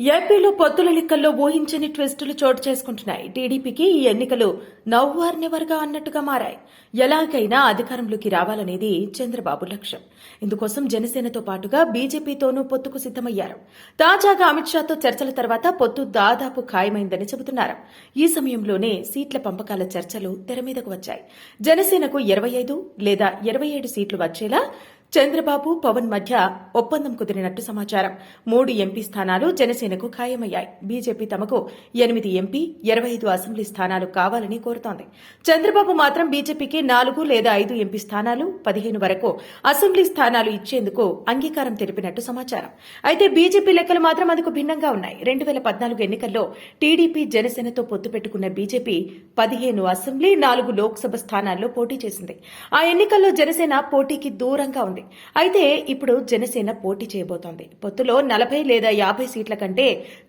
ఏపీలో పొత్తుల లెక్కల్లో ఊహించని ట్విస్టులు చోటు చేసుకుంటున్నాయి. టీడీపీకి ఈ ఎన్నికలు నవ్వార్ నెవర్గా అన్నట్టుగా మారాయి. ఎలాగైనా అధికారంలోకి రావాలనేది చంద్రబాబు లక్ష్యం. ఇందుకోసం జనసేనతో పాటుగా బీజేపీతోనూ పొత్తుకు సిద్దమయ్యారు తాజాగా అమిత్ షాతో చర్చల తర్వాత పొత్తు దాదాపు ఖాయమైందని చెబుతున్నారు. ఈ సమయంలోనే సీట్ల పంపకాల చర్చలు తెర మీదకు వచ్చాయి. జనసేనకు ఇరవై ఐదు లేదా ఇరవై ఏడు సీట్లు వచ్చేలా చంద్రబాబు పవన్ మధ్య ఒప్పందం కుదిరినట్టు సమాచారం. మూడు ఎంపీ స్థానాలు జనసేనకు ఖాయమయ్యాయి. బీజేపీ తమకు ఎనిమిది ఎంపీ ఇరవై ఐదు అసెంబ్లీ స్థానాలు కావాలని కోరుతోంది. చంద్రబాబు మాత్రం బీజేపీకి నాలుగు లేదా ఐదు ఎంపీ స్థానాలు పదిహేను వరకు అసెంబ్లీ స్థానాలు ఇచ్చేందుకు అంగీకారం తెలిపినట్టు సమాచారం. అయితే బీజేపీ లెక్కలు మాత్రం అందుకు భిన్నంగా ఉన్నాయి. రెండు వేల పద్నాలుగు ఎన్నికల్లో టీడీపీ జనసేనతో పొత్తు పెట్టుకున్న బీజేపీ పదిహేను అసెంబ్లీ నాలుగు లోక్సభ స్థానాల్లో పోటీ చేసింది. ఆ ఎన్నికల్లో జనసేన పోటీకి దూరంగా ఉంది. అయితే ఇప్పుడు జనసేన పోటీ చేయబోతోంది. పొత్తులో నలభై లేదా యాభై సీట్ల కంటే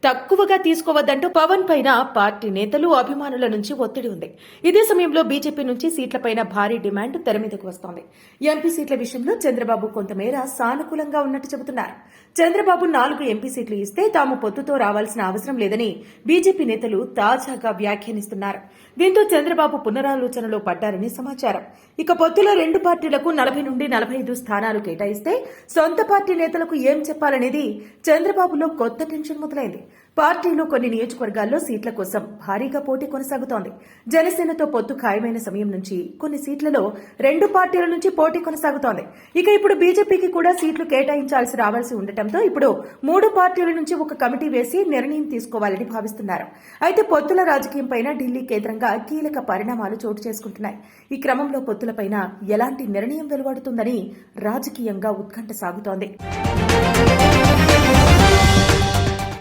తక్కువగా తీసుకోవద్దంటూ పవన్ పైన పార్టీ నేతలు అభిమానుల నుంచి ఒత్తిడి ఉంది. ఇదే సమయంలో బీజేపీ నుంచి సీట్లపైన భారీ డిమాండ్ తెర మీదకు వస్తోంది. ఎంపీ సీట్ల విషయంలో చంద్రబాబు కొంతమేర సానుకూలంగా ఉన్నట్టు చెబుతున్నారు. చంద్రబాబు నాలుగు ఎంపీ సీట్లు ఇస్తే తాము పొత్తుతో రావాల్సిన అవసరం లేదని బీజేపీ నేతలు తాజాగా వ్యాఖ్యానిస్తున్నారు. దీంతో చంద్రబాబు పునరాలోచనలో పడ్డారని సమాచారం. ఇక పొత్తులో రెండు పార్టీలకు నలభై నుండి నలభై ఐదు స్థానాలు కేటాయిస్తే సొంత పార్టీ నేతలకు ఏం చెప్పాలనేది చంద్రబాబులో కొత్త టెన్షన్ మొదలైంది. పార్టీలో కొన్ని నియోజకవర్గాల్లో సీట్ల కోసం భారీగా పోటీ కొనసాగుతోంది. జనసేనతో పొత్తు ఖాయమైన సమయం నుంచి కొన్ని సీట్లలో రెండు పార్టీల నుంచి పోటీ కొనసాగుతోంది. ఇక ఇప్పుడు బీజేపీకి కూడా సీట్లు కేటాయించాల్సి రావాల్సి ఉండటంతో ఇప్పుడు మూడు పార్టీల నుంచి ఒక కమిటీ వేసి నిర్ణయం తీసుకోవాలని భావిస్తున్నారు. అయితే పొత్తుల రాజకీయం పైన ఢిల్లీ కేంద్రంగా కీలక పరిణామాలు చోటు చేసుకుంటున్నాయి. ఈ క్రమంలో పొత్తులపైన ఎలాంటి నిర్ణయం వెలువడుతుందని రాజకీయంగా ఉత్కంఠ సాగుతోంది.